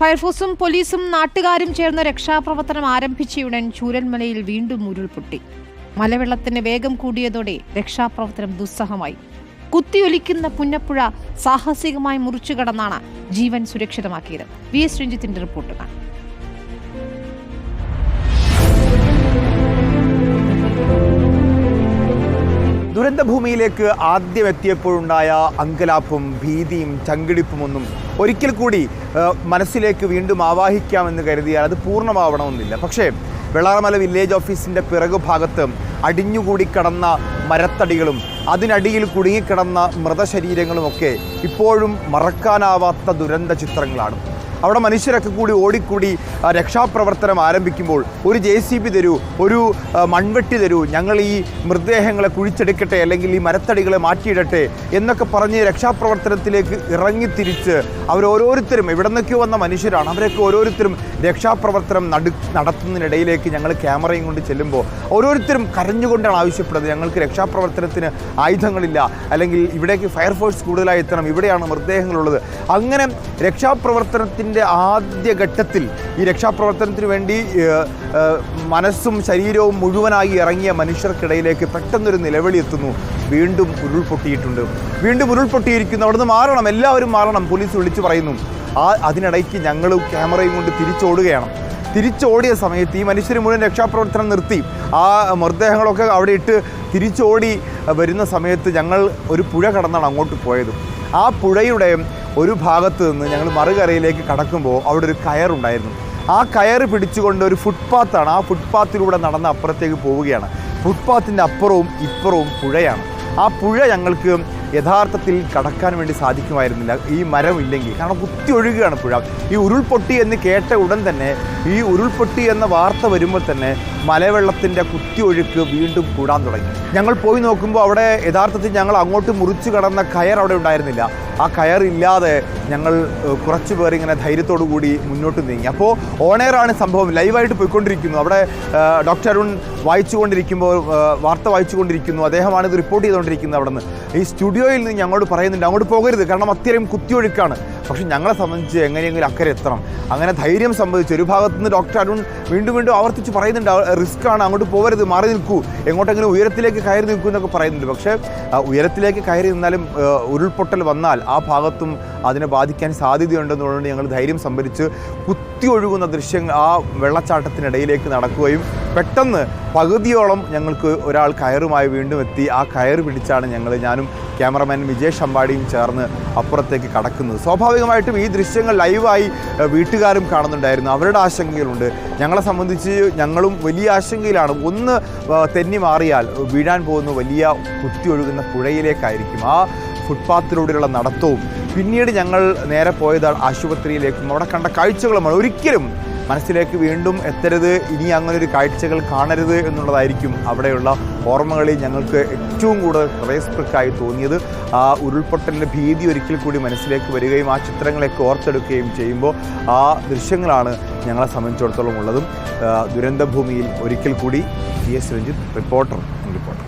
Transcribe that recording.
ഫയർഫോഴ്സും പോലീസും നാട്ടുകാരും ചേർന്ന് രക്ഷാപ്രവർത്തനം ആരംഭിച്ചയുടൻ ചൂരൽമലയിൽ വീണ്ടും ഉരുൾപൊട്ടി. മലവെള്ളത്തിന് വേഗം കൂടിയതോടെ രക്ഷാപ്രവർത്തനം ദുസ്സഹമായി. കുത്തിയൊലിക്കുന്ന പുന്നപ്പുഴ സാഹസികമായി മുറിച്ചു കടന്നാണ് ജീവൻ സുരക്ഷിതമാക്കിയത്. വി എസ് രഞ്ജിത്തിന്റെ റിപ്പോർട്ട് കാണാം. ദുരന്തഭൂമിയിലേക്ക് ആദ്യം എത്തിയപ്പോഴുണ്ടായ അങ്കലാപ്പും ഭീതിയും ചങ്കിടിപ്പുമൊന്നും ഒരിക്കൽ കൂടി മനസ്സിലേക്ക് വീണ്ടും ആവാഹിക്കാമെന്ന് കരുതിയാൽ അത് പൂർണമാവണമെന്നില്ല. പക്ഷേ വെള്ളാറമല വില്ലേജ് ഓഫീസിന്റെ പിറകുഭാഗത്ത് അടിഞ്ഞുകൂടി കിടന്ന മരത്തടികളും അതിനടിയിൽ കുടുങ്ങിക്കിടന്ന മൃതശരീരങ്ങളുമൊക്കെ ഇപ്പോഴും മറക്കാനാവാത്ത ദുരന്ത ചിത്രങ്ങളാണ്. അവിടെ മനുഷ്യരൊക്കെ കൂടി ഓടിക്കൂടി രക്ഷാപ്രവർത്തനം ആരംഭിക്കുമ്പോൾ ഒരു ജെ സി ബി തരൂ ഒരു മൺവെട്ടി തരൂ ഞങ്ങൾ ഈ മൃതദേഹങ്ങളെ കുഴിച്ചെടുക്കട്ടെ അല്ലെങ്കിൽ ഈ മരത്തടികളെ മാറ്റിയിടട്ടെ എന്നൊക്കെ പറഞ്ഞ് രക്ഷാപ്രവർത്തനത്തിലേക്ക് ഇറങ്ങിത്തിരിച്ച് അവരോരോരുത്തരും എവിടെ നിന്നൊക്കെ വന്ന മനുഷ്യരാണ് അവരൊക്കെ ഓരോരുത്തരും രക്ഷാപ്രവർത്തനം നടു നടത്തുന്നതിനിടയിലേക്ക് ഞങ്ങൾ ക്യാമറയും കൊണ്ട് ചെല്ലുമ്പോൾ ഓരോരുത്തരും കരഞ്ഞുകൊണ്ടാണ് ആവശ്യപ്പെടുന്നത് ഞങ്ങൾക്ക് രക്ഷാപ്രവർത്തനത്തിന് ആയുധങ്ങളില്ല അല്ലെങ്കിൽ ഇവിടേക്ക് ഫയർഫോഴ്സ് കൂടുതലായി എത്തണം ഇവിടെയാണ് മൃതദേഹങ്ങളുള്ളത്. അങ്ങനെ രക്ഷാപ്രവർത്തനത്തിന്റെ ആദ്യ ഘട്ടത്തിൽ ഈ രക്ഷാപ്രവർത്തനത്തിന് വേണ്ടി മനസ്സും ശരീരവും മുഴുവനായി ഇറങ്ങിയ മനുഷ്യർക്കിടയിലേക്ക് പെട്ടെന്നൊരു നിലവിളി എത്തുന്നു. വീണ്ടും ഉരുൾപൊട്ടിയിട്ടുണ്ട്. വീണ്ടും ഉരുൾപൊട്ടിയിരിക്കുന്നു. അവിടുന്ന് മാറണം. എല്ലാവരും മാറണം. പോലീസ് വിളിച്ചു പറയുന്നു. ആ അതിനിടയ്ക്ക് ഞങ്ങൾ ക്യാമറയും കൊണ്ട് തിരിച്ചോടുകയാണ്. തിരിച്ചോടിയ സമയത്ത് ഈ മനുഷ്യർ മുഴുവൻ രക്ഷാപ്രവർത്തനം നിർത്തി. ആ മൃതദേഹങ്ങളൊക്കെ അവിടെ ഇട്ട് തിരിച്ചോടി വരുന്ന സമയത്ത് ഞങ്ങൾ ഒരു പുഴ കടന്നാണ് അങ്ങോട്ട് പോയത്. ആ പുഴയുടെ ഒരു ഭാഗത്ത് നിന്ന് ഞങ്ങൾ മറുകരയിലേക്ക് കടക്കുമ്പോൾ അവിടെ ഒരു കയറുണ്ടായിരുന്നു ആ കയറ് പിടിച്ചുകൊണ്ട് ഒരു ഫുട്പാത്താണ് ആ ഫുട്പാത്തിലൂടെ നടന്ന് അപ്പുറത്തേക്ക് പോവുകയാണ്. ഫുട്പാത്തിന്റെ അപ്പുറവും ഇപ്പുറവും പുഴയാണ്. ആ പുഴ ഞങ്ങൾക്ക് യഥാർത്ഥത്തിൽ കടക്കാൻ വേണ്ടി സാധിക്കുമായിരുന്നില്ല. ഈ മരം ഇല്ലെങ്കിൽ. കാരണം കുത്തി ഒഴുകുകയാണ് പുഴ. ഈ ഉരുൾപൊട്ടി എന്ന് കേട്ട ഉടൻ തന്നെ ഈ ഉരുൾപൊട്ടി എന്ന വാർത്ത വരുമ്പോൾ തന്നെ മലവെള്ളത്തിന്റെ കുത്തി ഒഴുക്ക് വീണ്ടും കൂടാൻ തുടങ്ങി. ഞങ്ങൾ പോയി നോക്കുമ്പോൾ അവിടെ യഥാർത്ഥത്തിൽ ഞങ്ങൾ അങ്ങോട്ട് മുറിച്ചു കടന്ന കയർ അവിടെ ഉണ്ടായിരുന്നില്ല. ആ കയർ ഇല്ലാതെ ഞങ്ങൾ കുറച്ച് പേർ ഇങ്ങനെ ധൈര്യത്തോടു കൂടി മുന്നോട്ട് നീങ്ങി. അപ്പോൾ ഓണേറാണ് സംഭവം. ലൈവായിട്ട് പോയിക്കൊണ്ടിരിക്കുന്നു. അവിടെ ഡോക്ടർ അരുൺ വായിച്ചുകൊണ്ടിരിക്കുമ്പോൾ വാർത്ത വായിച്ചുകൊണ്ടിരിക്കുന്നു. അദ്ദേഹമാണ് ഇത് റിപ്പോർട്ട് ചെയ്തുകൊണ്ടിരിക്കുന്നത് അവിടെ നിന്ന് ഈ സ്റ്റുഡിയോയിൽ നിന്ന് ഞങ്ങളോട് പറയുന്നുണ്ട് അങ്ങോട്ട് പോകരുത്. കാരണം അത്രയും കുത്തിയൊഴുക്കാണ്. പക്ഷെ ഞങ്ങളെ സംബന്ധിച്ച് എങ്ങനെയെങ്കിലും അക്കരെ എത്തണം. അങ്ങനെ ധൈര്യം സംബന്ധിച്ച് ഒരു ഭാഗത്ത് നിന്ന് ഡോക്ടർ അരുൺ വീണ്ടും വീണ്ടും ആവർത്തിച്ച് പറയുന്നുണ്ട് ആണ് അങ്ങോട്ട് പോകരുത് മാറി നിൽക്കൂ. എങ്ങോട്ടെങ്കിലും ഉയരത്തിലേക്ക് കയറി നിൽക്കൂ എന്നൊക്കെ പറയുന്നുണ്ട്. പക്ഷേ ഉയരത്തിലേക്ക് കയറി നിന്നാലും ഉരുൾപൊട്ടൽ വന്നാൽ ആ ഭാഗത്തും അതിനെ ബാധിക്കാൻ സാധ്യതയുണ്ടെന്നുള്ളതുകൊണ്ട് ഞങ്ങൾ ധൈര്യം സംഭരിച്ച് കുത്തി ഒഴുകുന്ന ദൃശ്യങ്ങൾ ആ വെള്ളച്ചാട്ടത്തിനിടയിലേക്ക് നടക്കുകയും പെട്ടെന്ന് പകുതിയോളം ഞങ്ങൾക്ക് ഒരാൾ കയറുമായി വീണ്ടും എത്തി. ആ കയറ് പിടിച്ചാണ് ഞങ്ങൾ ഞാനും ക്യാമറമാൻ വിജയ് അമ്പാടിയും ചേർന്ന് അപ്പുറത്തേക്ക് കടക്കുന്നത്. സ്വാഭാവികമായിട്ടും ഈ ദൃശ്യങ്ങൾ ലൈവായി വീട്ടുകാരും കാണുന്നുണ്ടായിരുന്നു. അവരുടെ ആശങ്കകളുണ്ട്. ഞങ്ങളെ സംബന്ധിച്ച് ഞങ്ങളും വലിയ ആശങ്കയിലാണ്. ഒന്ന് തെന്നി മാറിയാൽ വീഴാൻ പോകുന്ന വലിയ കുത്തി ഒഴുകുന്ന പുഴയിലേക്കായിരിക്കും. ആ ഫുട്പാത്തിലൂടെയുള്ള നടത്തവും. പിന്നീട് ഞങ്ങൾ നേരെ പോയത് ആശുപത്രിയിലേക്കും. അവിടെ കണ്ട കാഴ്ചകളുമാണ് ഒരിക്കലും മനസ്സിലേക്ക് വീണ്ടും എത്തരുത്. ഇനി അങ്ങനൊരു കാഴ്ചകൾ കാണരുത് എന്നുള്ളതായിരിക്കും അവിടെയുള്ള ഓർമ്മകളിൽ ഞങ്ങൾക്ക് ഏറ്റവും കൂടുതൽ ഹൃദയസ്പൃക്കായി തോന്നിയത് ആ ഉരുൾപൊട്ടലിന്റെ ഭീതി ഒരിക്കൽ കൂടി മനസ്സിലേക്ക് വരികയും ആ ചിത്രങ്ങളെയൊക്കെ ഓർത്തെടുക്കുകയും ചെയ്യുമ്പോൾ ആ ദൃശ്യങ്ങളാണ് ഞങ്ങളെ സംബന്ധിച്ചിടത്തോളം ഉള്ളതും. ദുരന്തഭൂമിയിൽ ഒരിക്കൽ കൂടി G S Ranjith reporter reporter.